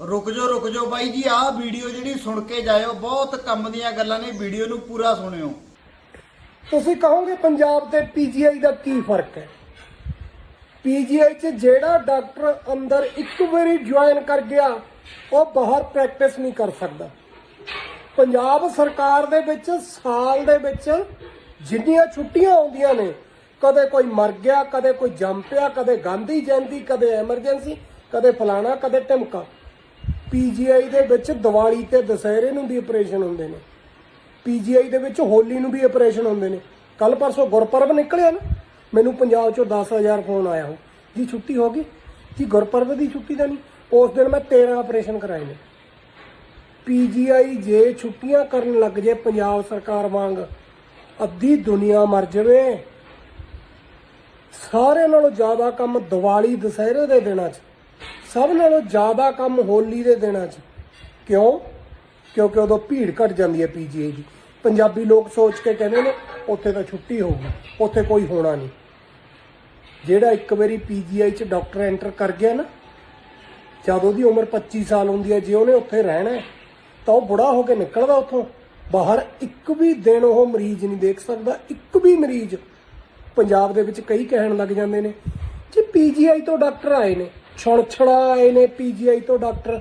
ਰੁਕ ਜਾਓ ਰੁਕ ਜਾਓ ਬਾਈ ਜੀ, ਆਹ ਵੀਡੀਓ ਜਿਹੜੀ ਸੁਣ ਕੇ ਜਾਇਓ, ਬਹੁਤ ਕੰਮ ਦੀਆਂ ਗੱਲਾਂ ਨੇ ਵੀਡੀਓ ਨੂੰ ਪੂਰਾ ਸੁਣਿਓ। ਤੁਸੀਂ ਕਹੋਗੇ ਪੰਜਾਬ ਤੇ ਪੀਜੀਆਈ ਦਾ ਕੀ ਫ਼ਰਕ ਹੈ? ਪੀਜੀਆਈ 'ਚ ਜਿਹੜਾ ਡਾਕਟਰ ਅੰਦਰ ਇੱਕ ਵਾਰੀ ਜੁਆਇਨ ਕਰ ਗਿਆ, ਉਹ ਬਾਹਰ ਪ੍ਰੈਕਟਿਸ ਨਹੀਂ ਕਰ ਸਕਦਾ। ਪੰਜਾਬ ਸਰਕਾਰ ਦੇ ਵਿੱਚ ਸਾਲ ਦੇ ਵਿੱਚ ਜਿੰਨੀਆਂ ਛੁੱਟੀਆਂ ਆਉਂਦੀਆਂ ਨੇ, ਕਦੇ ਕੋਈ ਮਰ ਗਿਆ, ਕਦੇ ਕੋਈ ਜੰਮ ਪਿਆ, ਕਦੇ ਗਾਂਧੀ ਜਯੰਤੀ ਕਦੇ ਐਮਰਜੈਂਸੀ ਕਦੇ ਫਲਾਣਾ, ਕਦੇ ਟਮਕਾ ਪੀਜੀਆਈ ਦੇ ਵਿੱਚ ਦੀਵਾਲੀ ਤੇ ਦੁਸਹਿਰੇ ਨੂੰ ਵੀ ਆਪਰੇਸ਼ਨ ਹੁੰਦੇ ਨੇ। ਪੀਜੀਆਈ ਦੇ ਵਿੱਚ ਹੋਲੀ ਨੂੰ ਵੀ ਆਪਰੇਸ਼ਨ ਹੁੰਦੇ ਨੇ। ਕੱਲ ਪਰਸੋਂ ਗੁਰਪੁਰਬ ਨਿਕਲਿਆ ਨਾ, ਮੈਨੂੰ ਪੰਜਾਬ ਚੋਂ 10000 ਫੋਨ ਆਇਆ ਹੋ ਜੀ ਛੁੱਟੀ ਹੋ ਗਈ? ਜੀ ਗੁਰਪੁਰਬ ਦੀ ਛੁੱਟੀ ਤਾਂ ਨਹੀਂ, ਉਸ ਦਿਨ ਮੈਂ 13 ਆਪਰੇਸ਼ਨ ਕਰਾਏ ਨੇ। ਪੀਜੀਆਈ ਜੇ ਛੁੱਟੀਆਂ ਕਰਨ ਲੱਗ ਜੇ ਪੰਜਾਬ ਸਰਕਾਰ ਵਾਂਗ, ਅੱਧੀ ਦੁਨੀਆ ਮਰ ਜਾਵੇ। ਸਾਰੇ ਨਾਲੋਂ ਜ਼ਿਆਦਾ ਕੰਮ ਦੀਵਾਲੀ ਦੁਸਹਿਰੇ ਦੇ ਦਿਨਾਂ 'ਚ। ਸਭ ਨਾਲੋਂ ਜ਼ਿਆਦਾ ਕੰਮ ਹੋਲੀ ਦੇ ਦਿਨਾਂ 'ਚ। ਕਿਉਂ? ਕਿਉਂਕਿ ਉਦੋਂ ਭੀੜ ਘਟ ਜਾਂਦੀ ਹੈ ਪੀਜੀਆਈ ਦੀ। ਪੰਜਾਬੀ ਲੋਕ ਸੋਚ ਕੇ ਕਹਿੰਦੇ ਨੇ, ਉੱਥੇ ਤਾਂ ਛੁੱਟੀ ਹੋਊਗੀ, ਉੱਥੇ ਕੋਈ ਹੋਣਾ ਨਹੀਂ। ਜਿਹੜਾ ਇੱਕ ਵਾਰੀ ਪੀਜੀਆਈ 'ਚ ਡਾਕਟਰ ਐਂਟਰ ਕਰ ਗਿਆ ਨਾ, ਜਦ ਉਹਦੀ ਉਮਰ 25 ਸਾਲ ਹੁੰਦੀ ਹੈ, ਜੇ ਉਹਨੇ ਉੱਥੇ ਰਹਿਣਾ ਤਾਂ ਉਹ ਬੁੜਾ ਹੋ ਕੇ ਨਿਕਲਦਾ ਉੱਥੋਂ। ਬਾਹਰ ਇੱਕ ਵੀ ਦਿਨ ਉਹ ਮਰੀਜ਼ ਨਹੀਂ ਦੇਖ ਸਕਦਾ, ਇੱਕ ਵੀ ਮਰੀਜ਼ ਪੰਜਾਬ ਦੇ ਵਿੱਚ ਕਈ ਕਹਿਣ ਲੱਗ ਜਾਂਦੇ ਨੇ ਜੀ ਪੀਜੀਆਈ ਤੋਂ ਡਾਕਟਰ ਆਏ ਨੇ। ਛੜਛੜਾ ਆਏ ਨੇ ਪੀਜੀਆਈ ਤੋਂ ਡਾਕਟਰ।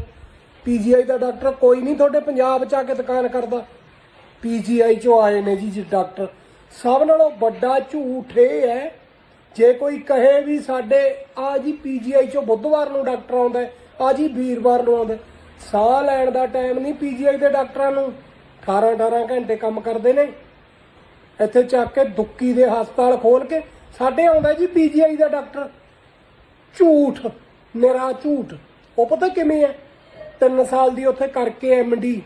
ਪੀਜੀਆਈ ਦਾ ਡਾਕਟਰ ਕੋਈ ਨਹੀਂ, ਤੁਹਾਡੇ ਪੰਜਾਬ 'ਚ ਆ ਕੇ ਦੁਕਾਨ ਕਰਦਾ। ਪੀਜੀਆਈ ਚੋਂ ਆਏ ਨੇ ਜੀ ਜੀ ਡਾਕਟਰ। ਸਭ ਨਾਲੋਂ ਵੱਡਾ ਝੂਠ ਇਹ ਹੈ, ਜੇ ਕੋਈ ਕਹੇ ਵੀ ਸਾਡੇ, ਆ ਜੀ ਪੀਜੀਆਈ ਚੋਂ ਬੁੱਧਵਾਰ ਨੂੰ ਡਾਕਟਰ ਆਉਂਦਾ ਆ ਜੀ ਵੀਰਵਾਰ ਨੂੰ ਆਉਂਦਾ ਸਾਹ ਲੈਣ ਦਾ ਟਾਈਮ ਨਹੀਂ ਪੀਜੀਆਈ ਦੇ ਡਾਕਟਰਾਂ ਨੂੰ। 18 18 ਘੰਟੇ ਕੰਮ ਕਰਦੇ ਨੇ। ਇੱਥੇ ਚੱਕ ਕੇ ਦੁੱਕੀ ਦੇ ਹਸਪਤਾਲ ਖੋਲ ਕੇ ਸਾਡੇ ਆਉਂਦਾ ਜੀ ਪੀਜੀਆਈ ਦਾ ਡਾਕਟਰ। ਝੂਠ। ਨਿਰਾ ਝੂਠ। ਉਹ ਪਤਾ ਕਿਵੇਂ ਹੈ? 3 ਸਾਲ ਦੀ ਉੱਥੇ ਕਰਕੇ ਐਮਡੀ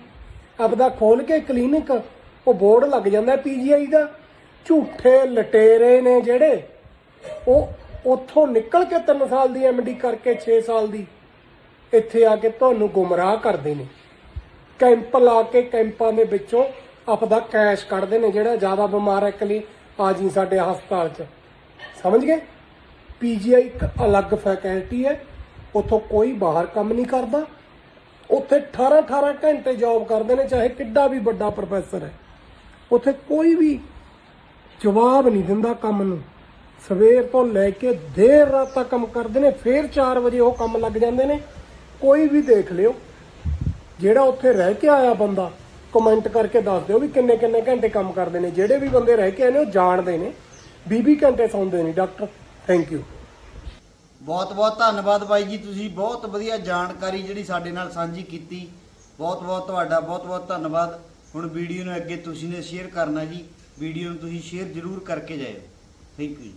ਆਪਦਾ ਖੋਲ ਕੇ ਕਲੀਨਿਕ ਉਹ ਬੋਰਡ ਲੱਗ ਜਾਂਦਾ ਪੀਜੀਆਈ ਦਾ। ਝੂਠੇ ਲਟੇਰੇ ਨੇ ਜਿਹੜੇ। ਉਹ ਉੱਥੋਂ ਨਿਕਲ ਕੇ 3 ਸਾਲ ਦੀ ਐਮਡੀ ਕਰਕੇ 6 ਸਾਲ ਦੀ। ਇੱਥੇ ਆ ਕੇ ਤੁਹਾਨੂੰ ਗੁੰਮਰਾਹ ਕਰਦੇ ਨੇ। ਕੈਂਪ ਲਾ ਕੇ ਕੈਂਪਾਂ ਦੇ ਵਿੱਚੋਂ ਆਪਦਾ ਕੈਸ਼ ਕੱਢਦੇ ਨੇ ਜਿਹੜਾ ਜ਼ਿਆਦਾ ਬਿਮਾਰ ਹੈ ਇੱਕ ਆ ਜੀ ਸਾਡੇ ਹਸਪਤਾਲ 'ਚ। ਸਮਝ ਗਏ? ਪੀਜੀਆਈ ਇੱਕ ਅਲੱਗ ਫੈਕਲਟੀ ਹੈ। ਉੱਥੋਂ ਕੋਈ ਬਾਹਰ ਕੰਮ ਨਹੀਂ ਕਰਦਾ। ਉੱਥੇ 18 18 ਘੰਟੇ ਜੌਬ ਕਰਦੇ ਨੇ, ਚਾਹੇ ਕਿੱਡਾ ਵੀ ਵੱਡਾ ਪ੍ਰੋਫੈਸਰ ਹੈ। ਉੱਥੇ ਕੋਈ ਵੀ ਜਵਾਬ ਨਹੀਂ ਦਿੰਦਾ ਕੰਮ ਨੂੰ। ਸਵੇਰ ਤੋਂ ਲੈ ਕੇ ਦੇਰ ਰਾਤ ਤੱਕ ਕੰਮ ਕਰਦੇ ਨੇ, ਫਿਰ 4 ਵਜੇ ਉਹ ਕੰਮ ਲੱਗ ਜਾਂਦੇ ਨੇ। ਕੋਈ ਵੀ ਦੇਖ ਲਿਓ, ਜਿਹੜਾ ਉੱਥੇ ਰਹਿ ਕੇ ਆਇਆ ਬੰਦਾ ਕਮੈਂਟ ਕਰਕੇ ਦੱਸ ਦਿਓ ਵੀ ਕਿੰਨੇ ਕਿੰਨੇ ਘੰਟੇ ਕੰਮ ਕਰਦੇ ਨੇ। ਜਿਹੜੇ ਵੀ ਬੰਦੇ ਰਹਿ ਕੇ ਆਏ ਨੇ, ਉਹ ਜਾਣਦੇ ਨੇ। 20 ਘੰਟੇ ਸੌਂਦੇ ਨੇ, ਡਾਕਟਰ। ਥੈਂਕ ਯੂ ਬਹੁਤ ਬਹੁਤ ਧੰਨਵਾਦ ਬਾਈ ਜੀ, ਤੁਸੀਂ ਬਹੁਤ ਵਧੀਆ ਜਾਣਕਾਰੀ ਜਿਹੜੀ ਸਾਡੇ ਨਾਲ ਸਾਂਝੀ ਕੀਤੀ। ਬਹੁਤ ਬਹੁਤ ਤੁਹਾਡਾ ਬਹੁਤ ਬਹੁਤ ਧੰਨਵਾਦ। ਹੁਣ ਵੀਡੀਓ ਨੂੰ ਅੱਗੇ ਤੁਸੀਂ ਨੇ ਸ਼ੇਅਰ ਕਰਨਾ ਜੀ। ਵੀਡੀਓ ਨੂੰ ਤੁਸੀਂ ਸ਼ੇਅਰ ਜ਼ਰੂਰ ਕਰਕੇ ਜਾਇਓ। ਥੈਂਕ ਯੂ ਜੀ।